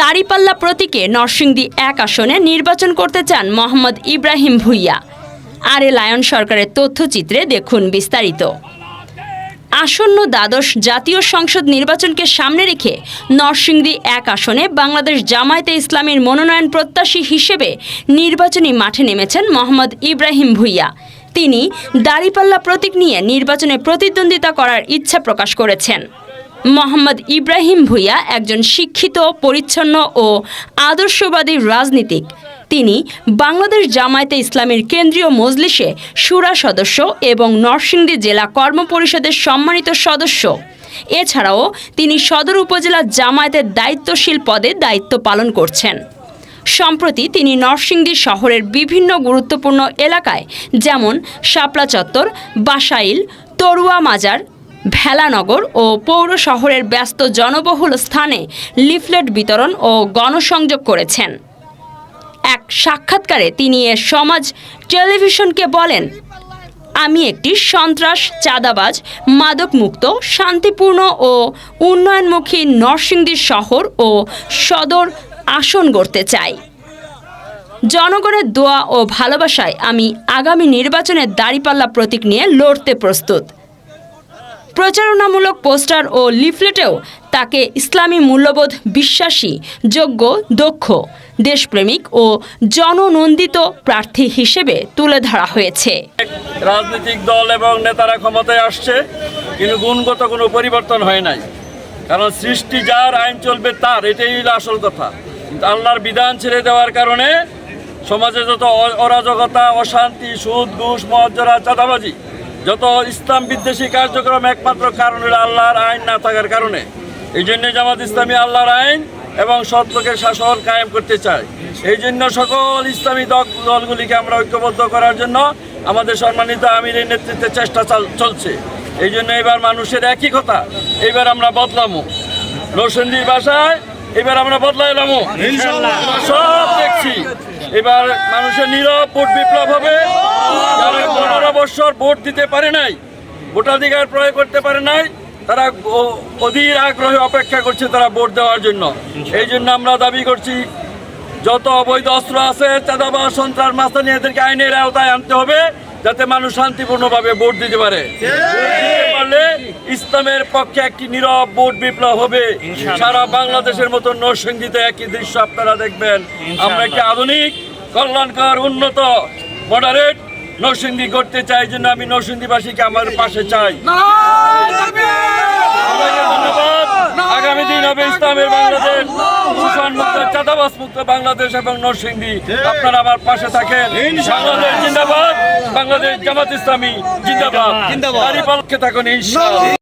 দাড়িপাল্লা প্রতীকে নরসিংদী এক আসনে নির্বাচন করতে চান মোহাম্মদ ইব্রাহিম ভুইয়া। আর এ লায়ন সরকারের তথ্যচিত্রে দেখুন বিস্তারিত। আসন্ন দ্বাদশ জাতীয় সংসদ নির্বাচনকে সামনে রেখে নরসিংদী এক আসনে বাংলাদেশ জামায়াতে ইসলামীর মনোনয়ন প্রত্যাশী হিসেবে নির্বাচনী মাঠে নেমেছেন মোহাম্মদ ইব্রাহিম ভুইয়া। তিনি দাড়িপাল্লা প্রতীক নিয়ে নির্বাচনে প্রতিদ্বন্দ্বিতা করার ইচ্ছা প্রকাশ করেছেন। মোহাম্মদ ইব্রাহিম ভুইয়া একজন শিক্ষিত, পরিচ্ছন্ন ও আদর্শবাদী রাজনীতিক। তিনি বাংলাদেশ জামায়াতে ইসলামের কেন্দ্রীয় মজলিসে সুরা সদস্য এবং নরসিংদী জেলা কর্মপরিষদের সম্মানিত সদস্য। এছাড়াও তিনি সদর উপজেলা জামায়াতের দায়িত্বশীল পদে দায়িত্ব পালন করছেন। সম্প্রতি তিনি নরসিংদী শহরের বিভিন্ন গুরুত্বপূর্ণ এলাকায়, যেমন শাপলা চত্বর, বাসাইল, তরুয়া মাজার ভেলানগর ও পৌর শহরের ব্যস্ত জনবহুল স্থানে লিফলেট বিতরণ ও গণসংযোগ করেছেন। এক সাক্ষাৎকারে তিনি এ সমাজ টেলিভিশনকে বলেন, আমি একটি সন্ত্রাস, চাঁদাবাজ, মাদকমুক্ত, শান্তিপূর্ণ ও উন্নয়নমুখী নরসিংদী শহর ও সদর আসন গড়তে চাই। জনগণের দোয়া ও ভালোবাসায় আমি আগামী নির্বাচনের দাড়িপাল্লা প্রতীক নিয়ে লড়তে প্রস্তুত। প্রচারণামূলক পোস্টার ও লিফলেটেও তাকে ইসলামী মূল্যবোধ বিশ্বাসী, যোগ্য, দক্ষ, দেশপ্রেমিক ও জননন্দিত প্রার্থী হিসেবে তুলে ধরা হয়েছে। রাজনৈতিক দল এবং নেতারা ক্ষমতায় আসছে, কিন্তু গুণগত কোনো পরিবর্তন হয় নাই। কারণ সৃষ্টি যার, আইন চলবে তার, এটাই হলো আসল কথা। কিন্তু আল্লাহর বিধান ছেড়ে দেওয়ার কারণে সমাজে যত অরাজকতা, অশান্তি, সুদ, ঘুষ মজ্জরা চাঁদাবাজি যত ইসলাম বিদ্বেষী কার্যক্রম একমাত্র কারণ হলো আল্লাহর আইন না থাকার কারণে। এই জন্য জামাত ইসলামী আল্লাহর আইন এবং সৎ লোকের শাসন কায়েম করতে চায়। এই জন্য সকল ইসলামী দল- দলগুলিকে আমরা ঐক্যবদ্ধ করার জন্য আমাদের সম্মানিত আমিরের নেতৃত্বে চেষ্টা চাল- চলছে। এই জন্য এবার মানুষের একই কথা এবার আমরা বদলামো। রোশনদির ভাষায় এবার আমরা বদলাইলামো। সব দেখছি। এবার মানুষের নীরব ভোট বিপ্লব হবে। যারা পনেরো বছর ভোট দিতে পারে নাই, ভোটাধিকার প্রয়োগ করতে পারে নাই, তারা অধীর আগ্রহে অপেক্ষা করছে তারা ভোট দেওয়ার জন্য। এই জন্য আমরা দাবি করছি, যত অবৈধ অস্ত্র আছে, চাঁদাবাজ, সন্ত্রাস, মাস্তানি, এদেরকে আইনের আওতায় আনতে হবে, যাতে মানুষ শান্তিপূর্ণভাবে ভোট দিতে পারে। পারলে ইসলামের পক্ষে একটি নীরব ভোট বিপ্লব হবে। সারা বাংলাদেশের মতো নরসিংদীতে একই দৃশ্য আপনারা দেখবেন। আমরা একটি আধুনিক কল্যাণকর উন্নত মডারেট নরসিংদী করতে চাই জন্য আমি নরসিংদীবাসীকে আমার পাশে চাই সবাইকে ধন্যবাদ আগামী দিন হবে ইসলামের বাংলাদেশ শোষণ মুক্ত মুক্ত বাংলাদেশ এবং নরসিংদী। আপনারা আমার পাশে থাকেন। বাংলাদেশ জিন্দাবাদ বাংলাদেশ জামাত ইসলামী জিন্দাবাদ। জিন্দাবাদ। থাকুন ইনশাআল্লাহ।